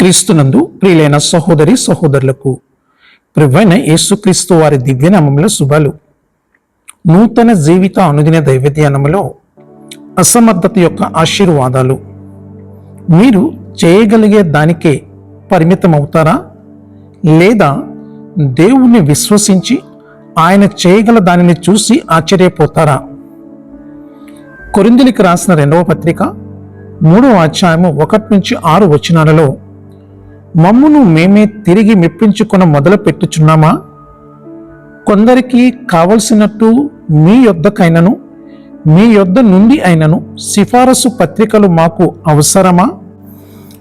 క్రీస్తునందు ప్రియులైన సహోదరి సహోదరులకు ప్రభువైన యేసుక్రీస్తు వారి దివ్యనామంలో శుభాలు. నూతన జీవిత అనుదిన దైవధ్యానములో అసమర్థత యొక్క ఆశీర్వాదాలు. మీరు చేయగలిగే దానికే పరిమితం అవుతారా లేదా దేవుణ్ణి విశ్వసించి ఆయన చేయగల దానిని చూసి ఆశ్చర్యపోతారా? కొరిందులికి రాసిన రెండవ పత్రిక మూడవ అధ్యాయము ఒకటి నుంచి ఆరు వచనాలలో మమ్మును మేమే తిరిగి మెప్పించుకున్న మొదలు పెట్టుచున్నామా? కొందరికి కావలసినట్టు మీ యొద్దకైనను మీ యొద్ద నుండి అయినను సిఫారసు పత్రికలు మాకు అవసరమా?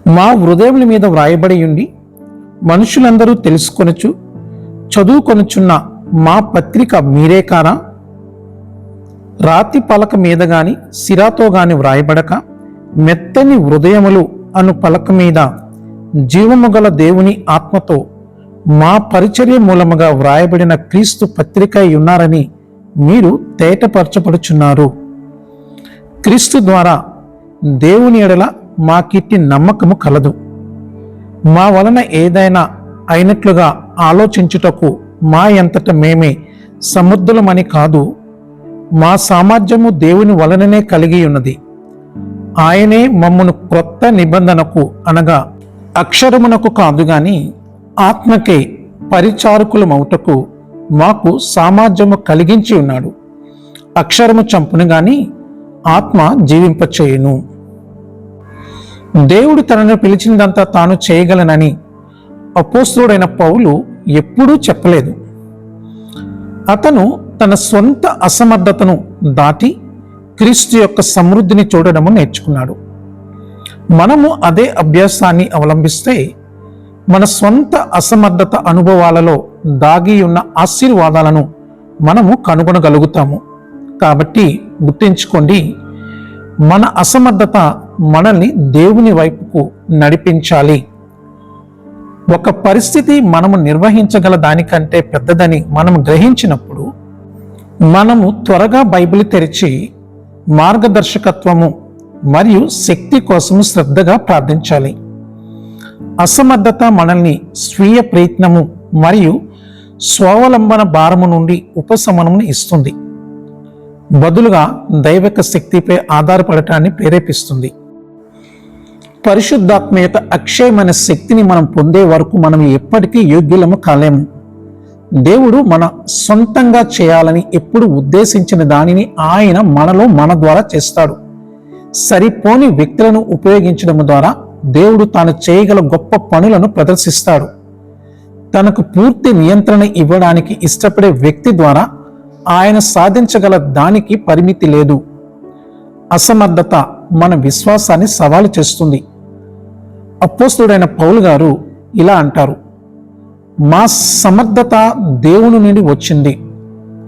మా హృదయముల మీద వ్రాయబడి ఉండి మనుషులందరూ తెలుసుకొనచ్చు చదువుకొనుచున్న మా పత్రిక మీరే కారా? రాతి పలక మీద గాని సిరాతో గాని వ్రాయబడక మెత్తని హృదయములు అను పలక మీద జీవము గల దేవుని ఆత్మతో మా పరిచర్య మూలముగా వ్రాయబడిన క్రీస్తు పత్రిక అయి ఉన్నారని మీరు తేటపరచపడుచున్నారు క్రీస్తు ద్వారా దేవుని ఎడల మాకిట్టి నమ్మకము కలదు. మా వలన ఏదైనా అయినట్లుగా ఆలోచించుటకు మా ఎంతట మేమే సముద్రులమని కాదు మా సామర్థ్యము దేవుని వలననే కలిగి ఉన్నది. ఆయనే మమ్మను క్రొత్త నిబంధనకు అనగా అక్షరమునకు కాదు గాని ఆత్మకే పరిచారకులమౌటకు మాకు సామర్థ్యము కలిగించి ఉన్నాడు. అక్షరము చంపును గాని ఆత్మ జీవింపచేయును. దేవుడు తనను పిలిచిందంతా తాను చేయగలనని అపోస్తుడైన పౌలు ఎప్పుడూ చెప్పలేదు. అతను తన సొంత అసమర్థతను దాటి క్రీస్తు యొక్క సమృద్ధిని చూడడము నేర్చుకున్నాడు. మనము అదే అభ్యాసాన్ని అవలంబిస్తే మన సొంత అసమర్థత అనుభవాలలో దాగి ఉన్న ఆశీర్వాదాలను మనము కనుగొనగలుగుతాము. కాబట్టి గుర్తించుకోండి మన అసమర్థత మనల్ని దేవుని వైపుకు నడిపించాలి. ఒక పరిస్థితి మనము నిర్వహించగల దానికంటే పెద్దదని మనం గ్రహించినప్పుడు మనము త్వరగా బైబిల్ తెరిచి మార్గదర్శకత్వము మరియు శక్తి కోసం శ్రద్ధగా ప్రార్థించాలి. అసమర్థత మనల్ని స్వీయ ప్రయత్నము మరియు స్వావలంబన భారము నుండి ఉపశమనమును ఇస్తుంది. బదులుగా దైవిక శక్తిపై ఆధారపడటాన్ని ప్రేరేపిస్తుంది. పరిశుద్ధాత్మ యొక్క అక్షయమైన శక్తిని మనం పొందే వరకు మనం ఎప్పటికీ యోగ్యులము కాలేము. దేవుడు మన సొంతంగా చేయాలని ఎప్పుడు ఉద్దేశించిన దానిని ఆయన మనలో మన ద్వారా చేస్తాడు. సరిపోని వ్యక్తులను ఉపయోగించడం ద్వారా దేవుడు తాను చేయగల గొప్ప పనులను ప్రదర్శిస్తాడు. తనకు పూర్తి నియంత్రణ ఇవ్వడానికి ఇష్టపడే వ్యక్తి ద్వారా ఆయన సాధించగల దానికి పరిమితి లేదు. అసమర్థత మన విశ్వాసాన్ని సవాలు చేస్తుంది. అపోస్తుడైన పౌలు గారు ఇలా అంటారు మా సమర్థత దేవుని నుండి వచ్చింది.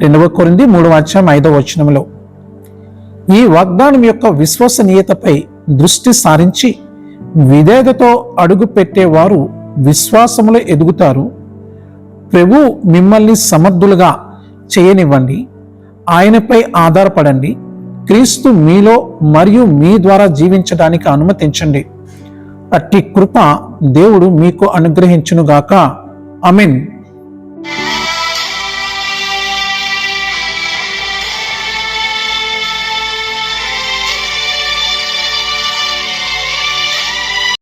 రెండవ కొరింది మూడవ అధ్యాయం ఐదవ వచనంలో ఈ వాగ్దానం యొక్క విశ్వసనీయతపై దృష్టి సారించి విధేయతతో అడుగు పెట్టేవారు విశ్వాసములో ఎదుగుతారు. ప్రభు మిమ్మల్ని సమర్థులుగా చేయనివ్వండి. ఆయనపై ఆధారపడండి. క్రీస్తు మీలో మరియు మీ ద్వారా జీవించడానికి అనుమతించండి. అట్టి కృప దేవుడు మీకు అనుగ్రహించునుగాక. అమెన్